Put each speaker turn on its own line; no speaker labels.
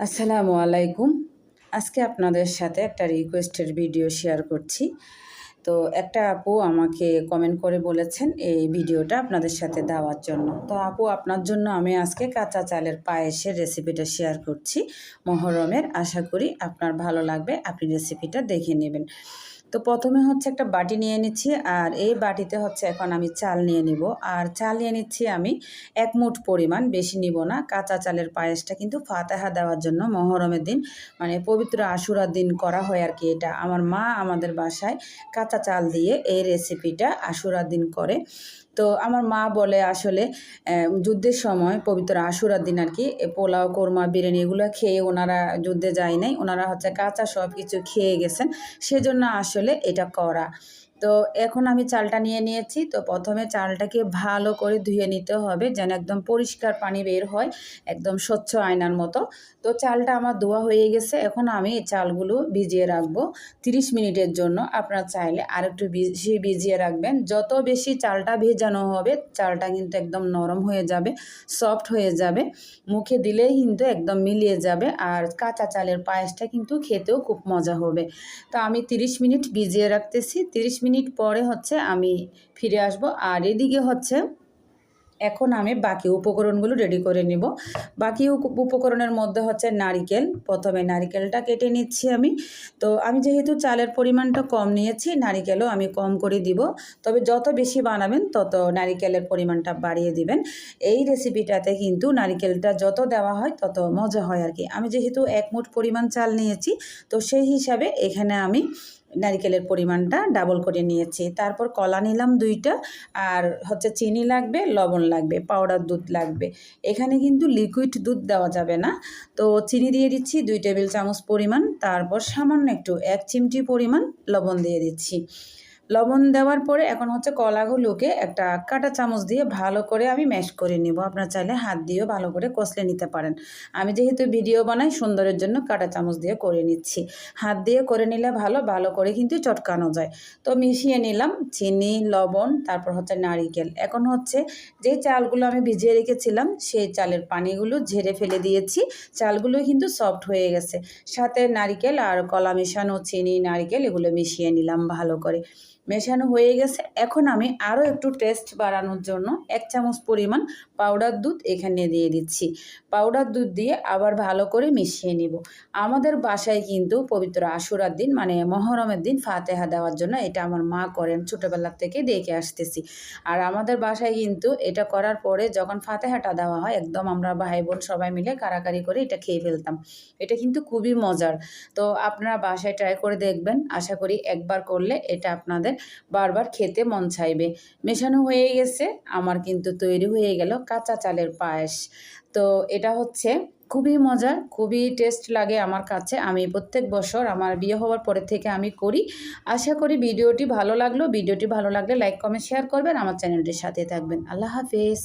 আসসালামু আলাইকুম। আজকে আপনাদের সাথে একটা রিকোয়েস্টের ভিডিও শেয়ার করছি। তো একটা আপু আমাকে কমেন্ট করে বলেছেন এই ভিডিওটা আপনাদের সাথে দেওয়ার জন্য। তো আপু, আপনার জন্য আমি আজকে কাঁচা চালের পায়েসের রেসিপিটা শেয়ার করছি। মহরমের। আশা করি আপনার ভালো লাগবে। আপনি রেসিপিটা দেখে নেবেন। তো প্রথমে হচ্ছে একটা বাটি নিয়ে নিচ্ছি, আর এই বাটিতে হচ্ছে এখন আমি চাল নিয়ে নিব। আর চাল নিয়ে নিচ্ছি আমি এক মুঠ পরিমাণ, বেশি নিব না। কাঁচা চালের পায়েসটা কিন্তু ফাতেহা দেওয়ার জন্য মহরমের দিন মানে পবিত্র আশুরার দিন করা হয় আর কি এটা। আমার মা আমাদের বাসায় কাঁচা চাল দিয়ে এই রেসিপিটা আশুরার দিন করে। তো আমার মা বলে আসলে যুদ্ধের সময় পবিত্র আশুরার দিন আর কি পোলাও, কোরমা, বিরিয়ানি এগুলো খেয়ে ওনারা যুদ্ধে যায় নাই। ওনারা হচ্ছে কাঁচা সব কিছু খেয়ে গেছেন। সেজন্য আসলে এটা করা। তো এখন আমি চালটা নিয়ে নিয়েছি। তো প্রথমে চালটাকে ভালো করে ধুয়ে নিতে হবে যেন একদম পরিষ্কার পানি বের হয়, একদম স্বচ্ছ আয়নার মতো। তো চালটা আমার ধোয়া হয়ে গেছে। এখন আমি এই চালগুলো ভিজিয়ে রাখব 30 মিনিটের জন্য। আপনারা চাইলে আর একটু বেশি ভিজিয়ে রাখবেন। যত বেশি চালটা ভেজানো হবে, চালটা কিন্তু একদম নরম হয়ে যাবে, সফট হয়ে যাবে। মুখে দিলেই কিন্তু একদম মিলিয়ে যাবে আর কাঁচা চালের পায়েসটা কিন্তু খেতেও খুব মজা হবে। তো আমি 30 মিনিট ভিজিয়ে রাখতেছি। 30 মিনিট পরে হচ্ছে আমি ফিরে আসব। আর এদিকে হচ্ছে এখন আমি বাকি উপকরণগুলো রেডি করে নিব। বাকি উপকরণের মধ্যে হচ্ছে নারিকেল। প্রথমে নারিকেলটা কেটে নিচ্ছি আমি। তো আমি যেহেতু চালের পরিমাণটা কম নিয়েছি, নারিকেলও আমি কম করে দিব। তবে যত বেশি বানাবেন, তত নারিকেলের পরিমাণটা বাড়িয়ে দিবেন। এই রেসিপিটাতে কিন্তু নারিকেলটা যত দেওয়া হয়, তত মজা হয় আর কি। আমি যেহেতু এক মুঠ পরিমাণ চাল নিয়েছি, তো সেই হিসাবে এখানে আমি নারিকেলের পরিমাণটা ডাবল করে নিয়েছি। তারপর কলা নিলাম দুইটা, আর হচ্ছে চিনি লাগবে, লবণ লাগবে পাউডার দুধ লাগবে। এখানে কিন্তু লিকুইড দুধ দেওয়া যাবে না। তো চিনি দিয়ে দিচ্ছি দুই টেবিল চামচ পরিমাণ, তারপর সামান্য একটু এক চিমটি পরিমাণ লবণ দিয়ে দিচ্ছি। লবণ দেওয়ার পরে এখন হচ্ছে কলাগুলোকে একটা কাটা চামচ দিয়ে ভালো করে আমি ম্যাশ করে নিব। আপনার চাইলে হাত দিয়েও ভালো করে কষলে নিতে পারেন। আমি যেহেতু ভিডিও বানাই, সুন্দরের জন্য কাটা চামচ দিয়ে করে নিচ্ছি। হাত দিয়ে করে নিলে ভালো ভালো করে কিন্তু চটকানো যায়। তো মিশিয়ে নিলাম চিনি, লবণ, তারপর হচ্ছে নারিকেল। এখন হচ্ছে যে চালগুলো আমি ভিজিয়ে রেখেছিলাম, সেই চালের পানিগুলো ঝেড়ে ফেলে দিয়েছি। চালগুলো কিন্তু সফট হয়ে গেছে। সাথে নারিকেল আর কলা মেশানো চিনি, নারিকেল এগুলো মিশিয়ে নিলাম ভালো করে। মেশানো হয়ে গেছে। এখন আমি আরও একটু টেস্ট বাড়ানোর জন্য এক চামচ পরিমাণ পাউডার দুধ এখানে দিয়ে দিচ্ছি। পাউডার দুধ দিয়ে আবার ভালো করে মিশিয়ে নিব। আমাদের বাসায় কিন্তু পবিত্র আশুরার দিন মানে মহরমের দিন ফাতেহা দেওয়ার জন্য এটা আমার মা করেন, ছোটোবেলার থেকে দেখে আসতেছি। আর আমাদের বাসায় কিন্তু এটা করার পরে যখন ফাতেহাটা দেওয়া হয়, একদম আমরা ভাই বোন সবাই মিলে কারাকারি করে এটা খেয়ে ফেলতাম। এটা কিন্তু খুবই মজার। তো আপনারা বাসায় ট্রাই করে দেখবেন। আশা করি একবার করলে এটা আপনাদের বারবার খেতে মন চাইবে। মেশানো হয়ে গেছে, আমার কিন্তু তৈরি হয়ে গেল কাঁচা চালের পায়েস। তো এটা হচ্ছে খুবই মজার, খুবই টেস্ট লাগে আমার কাছে। আমি প্রত্যেক বছর আমার বিয়ে হওয়ার পরে থেকে আমি করি। আশা করি ভিডিওটি ভালো লাগল। ভিডিওটি ভালো লাগলে লাইক কমেন্ট শেয়ার করবেন। আমার চ্যানেলটির সাথে থাকবেন। আল্লাহ হাফেজ।